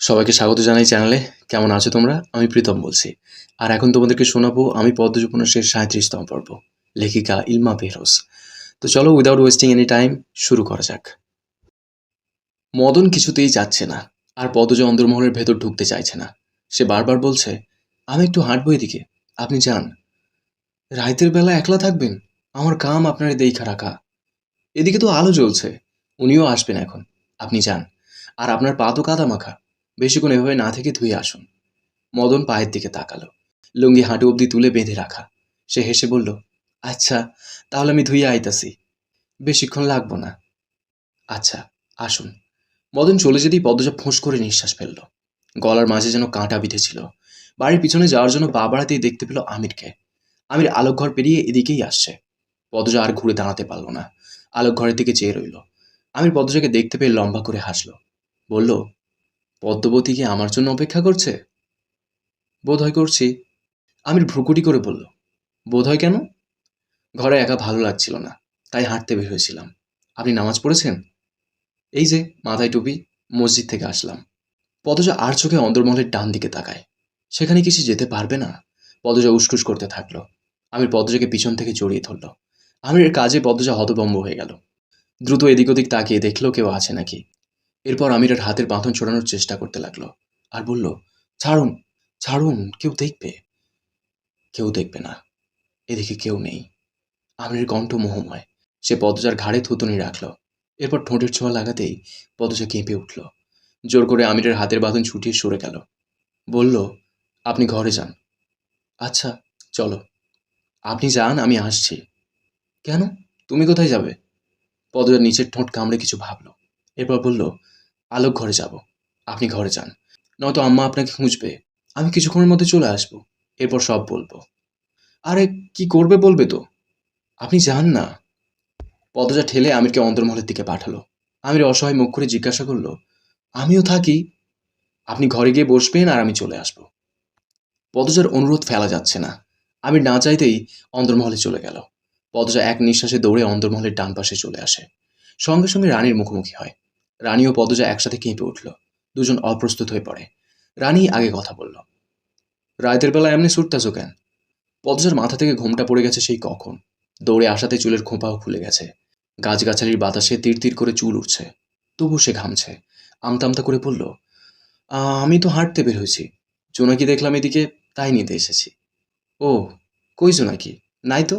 সবাইকে স্বাগত জানাই চ্যানেলে। কেমন আছো তোমরা? আমি প্রীতম বলছি। আর এখন তোমাদেরকে শোনাবো আমি পদ্মজ উপন্যাসের সাঁত্রিশতম পর্ব, লেখিকা ইলমা বেহরোজ তো চলো উইদাউট ওয়েস্টিং এনি টাইম শুরু করা যাক। মদন কিছুতেই যাচ্ছে না, আর পদ্মজ অন্দরমহলের ভেতর ঢুকতে চাইছে না। সে বারবার বলছে, আমি একটু হাঁটবো এদিকে, আপনি যান। রাইতের বেলা একলা থাকবেন? আমার কাম আপনার দেখা রাখা। এদিকে তো আলো জ্বলছে, উনিও আসবেন এখন। আপনি যান। আর আপনার পা তো কাদা মাখা। বেশিক্ষণ এভাবে না থেকে ধুয়ে আসুন। মদন পায়ের দিকে তাকালো। লুঙ্গি হাঁটু অবধি তুলে বেঁধে রাখা। সে হেসে বলল আচ্ছা তাহলে আমি ধুয়ে আইতাছি। বেশিক্ষণ লাগবো না। আচ্ছা আসুন। মদন চলে যেতেই পদ্মজা ফোঁস করে নিঃশ্বাস ফেলল। গলার মাঝে যেন কাঁটা বিঁধেছিল। বাড়ির পিছনে যাওয়ার জন্য পা বাড়াতেই দেখতে পেল আমিরকে। আমির আলোক ঘর পেরিয়ে এদিকেই আসছে। পদ্মজা আর ঘুরে দাঁড়াতে পারল না। আলোক ঘরের দিকে চেয়ে রইল। আমির পদ্মজাকে দেখতে পেয়ে লম্বা করে হাসলো। বলল পদ্মবতী কি আমার জন্য অপেক্ষা করছে? বোধ হয় করছি। আমির ভ্রুকুটি করে বলল বোধ হয় কেন? ঘরে একা ভালো লাগছিল না, তাই হাঁটতে বের হয়েছিলাম। আপনি নামাজ পড়েছেন? এই যে, মাথায় টুপি, মসজিদ থেকে আসলাম। পদজা আর চোখে অন্দরমহলের ডান দিকে তাকায়। সেখানে কিছু যেতে পারবে না? পদজা উসকুস করতে থাকল। আমির পদজাকে পিছন থেকে জড়িয়ে ধরল। আমির কাজে পদজা হতভম্ব হয়ে গেল। দ্রুত এদিক ওদিক তাকিয়ে দেখল কেউ আছে নাকি। এরপর আমিরের হাতের বাঁধন ছড়ানোর চেষ্টা করতে লাগল আর বলল, ছাড়ুন ছাড়ুন, কেউ দেখবে? কেউ দেখবে না, এদিকে কেউ নেই। আমিরের কণ্ঠ মোহময়। সে পদজার ঘাড়ে থুতুনি রাখল। এরপর ঠোঁটের ছোঁয়া লাগাতেই পদজা কেঁপে উঠল। জোর করে আমিরের হাতের বাঁধন ছুটিয়ে সরে গেল। বলল, আপনি ঘরে যান। আচ্ছা চলো। আপনি যান, আমি আসছি। কেন? তুমি কোথায় যাবে? পদজার নিচের ঠোঁট কামড়ে কিছু ভাবলো। এরপর বলল আলোক ঘরে যাব। আপনি ঘরে যান। নয়তো আম্মা আপনাকে খুঁজবে। আমি কিছুক্ষণের মধ্যে চলে আসব। এরপর সব বলব। আরে, কি করবে বলবে তো? আপনি যান না। পদজা ঠেলে আমিরকে অন্তর্মহলের দিকে পাঠালো। আমির অসহায় মুখ করে জিজ্ঞাসা করল, আমিও থাকি? আপনি ঘরে গিয়ে বসবেন আর আমি চলে আসব। পদজার অনুরোধ ফেলা যাচ্ছে না। আমির না চাইতেই অন্তর্মহলে চলে গেল। পদজা এক নিঃশ্বাসে দৌড়ে অন্তর্মহলের ডান পাশে চলে আসে। সঙ্গে সঙ্গে রানীর মুখোমুখি হয়। রানী ও পদজা একসাথে কেঁপে উঠল। দুজন অপ্রস্তুত হয়ে পড়ে। রানী আগে কথা বলল, রাতের বেলা এমনি ছুটতেছো কেন? পদজার মাথা থেকে ঘোমটা পড়ে গেছে সেই কখন। দৌড়ে আসাতে চুলের খোঁপাও খুলে গেছে। গাছগাছালির বাতাসে তীর তীর করে চুল উঠছে। তবু সে ঘামছে। আমতা আমতা করে বলল আমি তো হাঁটতে বের হয়েছি। জোনাকি দেখলাম এদিকে? তাই নিতে এসেছি। ও, কই জোনাকি নাই তো?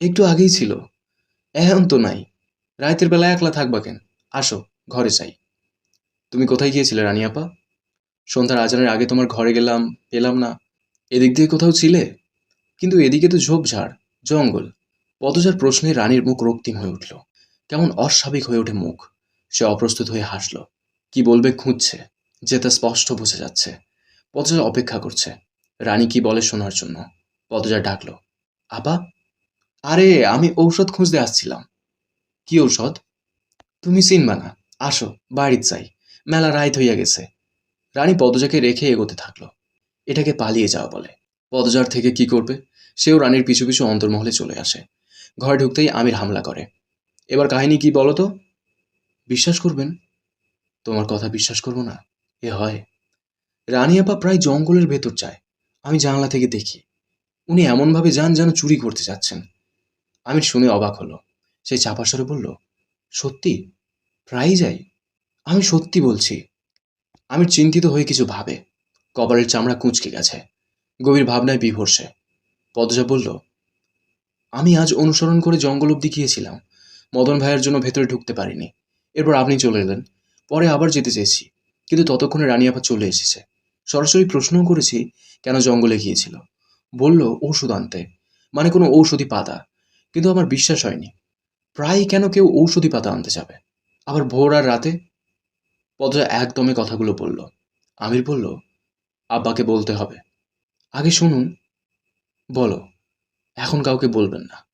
একটু আগেই ছিল। এখন তো নাই। রাতের বেলা একলা থাকবা কেন? আসো। ঘরে চাই তুমি কোথায় গিয়েছিলে, রানী আপা? সন্ধ্যার আজানের আগে তোমার ঘরে গেলাম, পেলাম না। এদিক দিয়ে কোথাও ছিলে? কিন্তু এদিকে তো ঝোপঝাড় জঙ্গল। পদজার প্রশ্নে রানীর মুখ রক্তিম হয়ে উঠল। কেমন অস্বাভাবিক হয়ে ওঠে মুখ। সে অপ্রস্তুত হয়ে হাসল। কি বলবে খুঁজছে? যে তা স্পষ্ট বোঝা যাচ্ছে। পদজা অপেক্ষা করছে। রানী কি বলে শোনার জন্য। পদজা ডাকলো, আপা, আরে, আমি ঔষধ খুঁজতে আসছিলাম। কি ঔষধ? তুমি চিনবা না। আসো বাড়ির যাই। মেলা রাইত হইয়া গেছে। রানী পদজাকে রেখে এগোতে থাকল। এটাকে পালিয়ে যাওয়া বলে। পদজার থেকে কি করবে? সেও রানীর পিছু পিছু অন্তর্মহলে চলে আসে। ঘরে ঢুকতেই আমির হামলা করে। এবার কাহিনী কি বলো তো? বিশ্বাস করবেন? তোমার কথা বিশ্বাস করব না। এ হয়। রানী আপা প্রায় জঙ্গলের ভেতর যায়। আমি জানলা থেকে দেখি। উনি এমনভাবে যান যেন চুরি করতে যাচ্ছেন। আমির শুনে অবাক হলো। সে চাপা স্বরে বলল, সত্যি? প্রায়ই যাই। আমি সত্যি বলছি, আমি চিন্তিত হয়ে কিছু ভাবে। কপালের চামড়া কুঁচকে গেছে, গভীর ভাবনায় বিভোর সে পদজা বলল, আমি আজ অনুসরণ করে জঙ্গল অব্দি গিয়েছিলাম। মদন ভাইয়ের জন্য ভেতরে ঢুকতে পারিনি। এরপর আপনি চলে এলেন। পরে আবার যেতে চেয়েছি, কিন্তু ততক্ষণে রানী আপা চলে এসেছে। সরাসরি প্রশ্নও করেছি, কেন জঙ্গলে গিয়েছিল? বলল, ঔষধ আনতে। মানে কোনো ঔষধি পাতা। কিন্তু আমার বিশ্বাস হয়নি। প্রায় কেন কেউ ঔষধি পাতা আনতে যাবে? আবার ভোর আর রাতে? পদজা একদমে কথাগুলো বলল। আমির বলল, আব্বাকে বলতে হবে। আগে শুনুন। বলো, এখন কাউকে বলবেন না।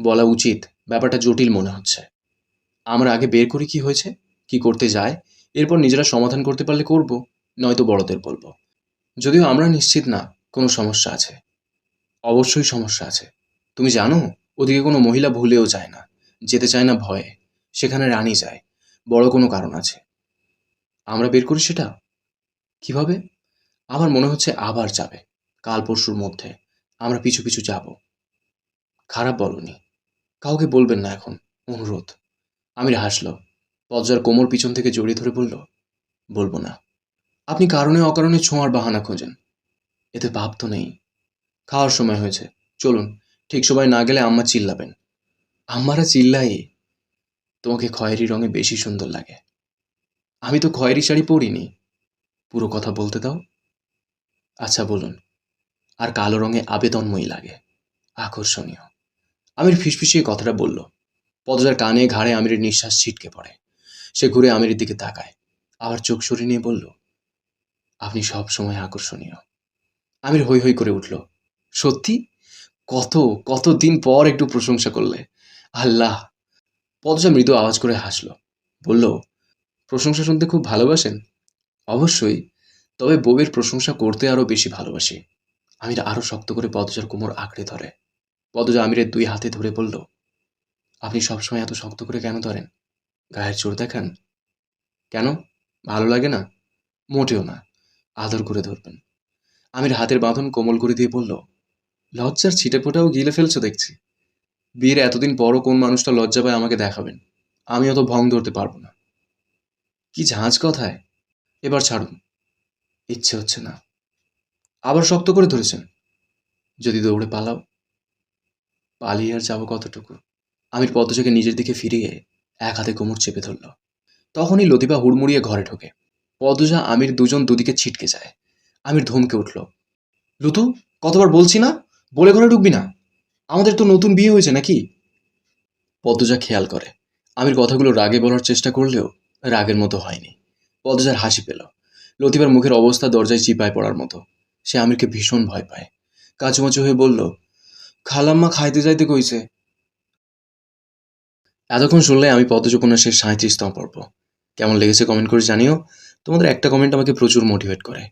বলা উচিত, ব্যাপারটা জটিল মনে হচ্ছে। আমরা আগে বের করি কি হয়েছে, কি করতে যায়, এরপর নিজেরা সমাধান করতে পারলে করব, নয়তো বড়দের বলব। যদিও আমরা নিশ্চিত না, কোনো সমস্যা আছে। অবশ্যই সমস্যা আছে। তুমি জানো, ওদিকে কোনো মহিলা ভুলেও যায় না। যেতে চায় না ভয়ে। সেখানে রানী যায়। বড় কোনো কারণ আছে। আমরা বের করি সেটা? কীভাবে? আমার মনে হচ্ছে আবার যাবে, কাল পরশুর মধ্যে। আমরা পিছু পিছু যাব। খারাপ বলনি। কাউকে বলবেন না এখন, অনুরোধ। আমির হাসল। পদ্মার কোমর পিছন থেকে জড়িয়ে ধরে বলল, বলব না। আপনি কারণে অকারণে ছোঁয়ার বাহানা খোঁজেন। এতে পাপ তো নেই। খাওয়ার সময় হয়েছে। চলুন, ঠিক সময় না গেলে আম্মা চিল্লাবেন। আম্মারা চিল্লাই তোমাকে খয়েরি রঙে বেশি সুন্দর লাগে। আমি তো খয়েরি শাড়ি পরিনি। পুরো কথা বলতে দাও। আচ্ছা বলুন, আর কালো রঙে আবেদনময়ী লাগে। আকর্ষণীয়। আমির ফিসফিসিয়ে কথাটা বলল। পদজার কানে ঘাড়ে আমিরের নিঃশ্বাস ছিটকে পড়ে। সে ঘুরে আমিরের দিকে তাকায়। আবার চোখ সরিয়ে নিয়ে বলল, আপনি সব সময় আকর্ষণীয়। আমির হৈ হৈ করে উঠল, সত্যি? কত কত দিন পর একটু প্রশংসা করলে। আল্লাহ পদজা মৃদু আওয়াজ করে হাসল। বলল, প্রশংসা শুনতে খুব ভালোবাসেন? অবশ্যই, তবে বউয়ের প্রশংসা করতে আরও বেশি ভালোবাসি। আমির আরও শক্ত করে পদজার কোমর আঁকড়ে ধরে। পদজা আমিরের দুই হাতে ধরে বলল, আপনি সবসময় এত শক্ত করে কেন ধরেন? গায়ের জোর দেখান। কেন? ভালো লাগে না? মোটেও না, আদর করে ধরবেন। আমির হাতের বাঁধন কোমল করে দিয়ে বলল, লজ্জার ছিটে ফোটাও গিলে ফেলছো দেখছি। বিয়ের এতদিন পরও কোন মানুষটা লজ্জা পায় আমাকে দেখাবেন? আমি অত ভং ধরতে পারব না। কি ঝাঁজ কথায়? এবার ছাড়ুন। ইচ্ছে হচ্ছে না। আবার শক্ত করে ধরেছেন। যদি দৌড়ে পালাও। পালিয়ে আর যাব কতটুকু? আমির পদ্মজাকে নিজের দিকে ফিরিয়ে এক হাতে কোমর চেপে ধরল। তখনই লতিফা হুড়মুড়িয়ে ঘরে ঢোকে। পদ্মজা আমির দুজন দুদিকে ছিটকে যায়। আমির ধমকে উঠল, লুতু, কতবার বলছি না? বলে ঘরে ঢুকবি না? আমাদের তো নতুন বিয়ে হয়েছে নাকি? পদ্মজা খেয়াল করে। আমির কথাগুলো রাগে বলার চেষ্টা করলেও রাগের মতো হয়নি। পদ্মজার হাসি পেল। লতিফার মুখের অবস্থা দরজায় চিপায় পড়ার মতো। সে আমিরকে ভীষণ ভয় পায়। কাচুমাচু হয়ে বলল, খালাম্মা খাইতে যাইতে কইছে? এতক্ষণ শুনলে আমি পদ্মজ উপন্যাসের সাঁত্রিশতম পর্ব। কেমন লেগেছে কমেন্ট করে জানিও। তোমাদের একটা কমেন্ট আমাকে প্রচুর মোটিভেট করে।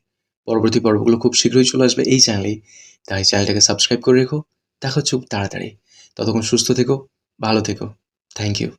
পরবর্তী পর্বগুলো খুব শীঘ্রই চলে আসবে এই চ্যানেলেই তাই চ্যানেলটাকে সাবস্ক্রাইব করে রেখো। দেখো চুপ তাড়াতাড়ি। ততক্ষণ সুস্থ থেকো ভালো থেকো। Thank you